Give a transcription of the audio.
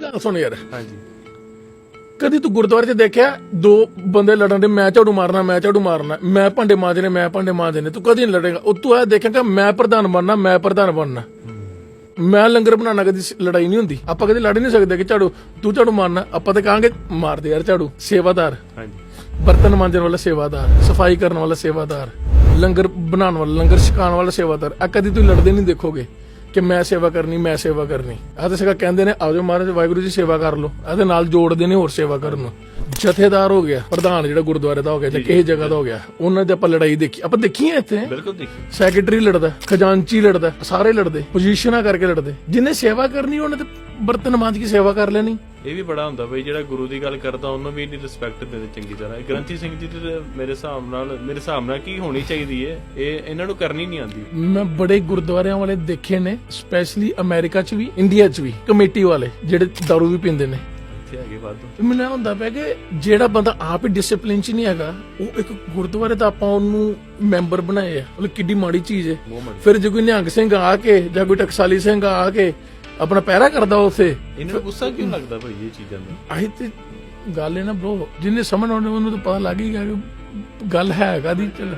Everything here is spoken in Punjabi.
ਮੇਰੀ ਗੱਲ ਸੁਣ ਯਾਰ। ਹਾਂਜੀ। ਕਦੀ ਤੂੰ ਗੁਰਦੁਆਰੇ 'ਚ ਦੇਖਿਆ ਦੋ ਬੰਦੇ ਲੜਨ ਦੇ ਮੈਂ ਝਾੜੂ ਮਾਰਨਾ ਮੈਂ ਝਾੜੂ ਮਾਰਨਾ ਮੈਂ ਭਾਂਡੇ ਮਾਂਜਣੇ ਮੈਂ ਭਾਂਡੇ ਮਾਂਜਣੇ ਤੂੰ ਕਦੀ ਨਹੀਂ ਲੜੇਗਾ। ਉਹ ਤੂੰ ਇਹ ਦੇਖੇਗਾ ਮੈਂ ਪ੍ਰਧਾਨ ਬਣਨਾ ਮੈਂ ਪ੍ਰਧਾਨ ਬਣਨਾ। ਮੈਂ ਲੰਗਰ ਬਣਾਉਣਾ ਕਦੀ ਲੜਾਈ ਨਹੀਂ ਹੁੰਦੀ। ਆਪਾਂ ਕਦੀ ਲੜ ਨਹੀਂ ਸਕਦੇ ਕਿ ਝਾੜੂ ਤੂੰ ਝਾੜੂ ਮਾਰਨਾ ਆਪਾਂ ਤਾਂ ਕਹਾਂਗੇ ਮਾਰ ਦੇ ਯਾਰ ਝਾੜੂ ਸੇਵਾਦਾਰ। ਹਾਂਜੀ। ਬਰਤਨ ਮਾਂਜਣ ਵਾਲਾ ਸੇਵਾਦਾਰ ਸਫ਼ਾਈ ਕਰਨ ਵਾਲਾ ਸੇਵਾਦਾਰ ਲੰਗਰ ਬਣਾਉਣ ਵਾਲਾ ਲੰਗਰ ਛਕਾਉਣ ਵਾਲਾ ਸੇਵਾਦਾਰ। ਆ ਕਦੀ ਤੁਸੀਂ ਲੜਦੇ ਨਹੀਂ ਦੇਖੋਗੇ। ਕਿ ਮੈਂ ਸੇਵਾ ਕਰਨੀ ਮੈਂ ਸੇਵਾ ਕਰਨੀ। ਆ ਤਾਂ ਸਗਾ ਕਹਿੰਦੇ ਨੇ ਆਜੋ ਮਹਾਰਾਜ ਵਾਹਿਗੁਰੂ ਜੀ ਸੇਵਾ ਕਰ ਲਓ। ਇਹਦੇ ਨਾਲ ਜੋੜਦੇ ਨੇ ਹੋਰ ਸੇਵਾ ਕਰਨ ਨੂੰ। ਜਥੇਦਾਰ ਹੋ ਗਿਆ ਪ੍ਰਧਾਨ ਜਿਹੜਾ ਗੁਰਦੁਆਰੇ ਦਾ ਹੋ ਗਿਆ ਜਾਂ ਕਿਸੇ ਜਗ੍ਹਾ ਦਾ ਹੋ ਗਿਆ ਉਹਨਾਂ ਦੇ ਆਪਾਂ ਲੜਾਈ ਦੇਖੀ। ਆਪਾਂ ਦੇਖੀ ਹੈ ਇੱਥੇ। ਬਿਲਕੁਲ ਦੇਖੀ। ਸੈਕਟਰੀ ਲੜਦਾ ਖਜ਼ਾਨਚੀ ਲੜਦਾ ਸਾਰੇ ਲੜਦੇ ਪੋਜੀਸ਼ਨਾਂ ਕਰਕੇ ਲੜਦੇ। ਜਿੰਨੇ ਸੇਵਾ ਕਰਨੀ ਉਹਨੇ ਤੇ ਬਰਤਨ ਮਾਂਜ ਕੇ ਸੇਵਾ ਕਰ ਲੈਣੀ। ਇਹ ਵੀ ਬੜਾ ਹੁੰਦਾ ਬਈ ਜਿਹੜਾ ਗੁਰੂ ਦੀ ਗੱਲ ਕਰਦਾ ਉਹਨੂੰ ਵੀ ਨਹੀਂ ਰਿਸਪੈਕਟ ਦਿੰਦੇ ਚੰਗੀ ਤਰ੍ਹਾਂ। ਇਹ ਗ੍ਰੰਥੀ ਸਿੰਘ ਜੀ ਦੀ ਤਾਂ ਮੇਰੇ ਹਿਸਾਬ ਨਾਲ ਮੇਰੇ ਹਿਸਾਬ ਨਾਲ ਕੀ ਹੋਣੀ ਚਾਹੀਦੀ ਹੈ ਇਹ ਇਹਨਾਂ ਨੂੰ ਕਰਨੀ ਨਹੀਂ ਆਉਂਦੀ। ਮੈਂ ਬੜੇ ਗੁਰਦੁਆਰਿਆਂ ਵਾਲੇ ਦੇਖੇ ਨੇ ਸਪੈਸ਼ਲੀ ਅਮਰੀਕਾ 'ਚ ਵੀ ਇੰਡੀਆ 'ਚ ਵੀ ਕਮੇਟੀ ਵਾਲੇ ਜਿਹੜੇ ਦਾਰੂ ਵੀ ਪੀਂਦੇ ਨੇ। ਇੱਥੇ ਹੈਗੇ ਵਾਧੂ। ਤੇ ਮੈਨੂੰ ਹੁੰਦਾ ਪਿਆ ਕਿ ਜਿਹੜਾ ਬੰਦਾ ਆਪ ਹੀ ਡਿਸਪਲਿਨ 'ਚ ਨਹੀਂ ਹੈਗਾ ਉਹ ਇੱਕ ਗੁਰਦੁਆਰੇ ਦਾ ਆਪਾਂ ਉਹਨੂੰ ਮੈਂਬਰ ਬਣਾਏ ਆ। ਉਹ ਕਿੱਡੀ ਮਾੜੀ ਚੀਜ਼ ਹੈ ਫਿਰ ਜੇ ਕੋਈ ਨਿਹੰਗ ਸਿੰਘ ਆ ਕੇ ਜਾਂ ਕੋਈ ਟਕਸਾਲੀ ਸਿੰਘ ਆ ਕੇ ਆਪਣਾ ਪਹਿਰਾ ਕਰਦਾ ਉਥੇ। ਇਹਨਾਂ ਨੂੰ ਗੁੱਸਾ ਕਿਉਂ ਲੱਗਦਾ ਭਾਈ ਇਹ ਚੀਜ਼ਾਂ ਦਾ? ਆਹੀ ਤੇ ਗੱਲ ਹੈ ਨਾ ਬ్రో ਜਿੰਨੇ ਸਮਝ ਆਉਣੇ ਉਹਨੂੰ ਤਾਂ ਪਤਾ ਲੱਗ ਹੀ ਗਿਆ ਕਿ ਗੱਲ ਹੈ ਕਾਦੀ ਚੱਲ।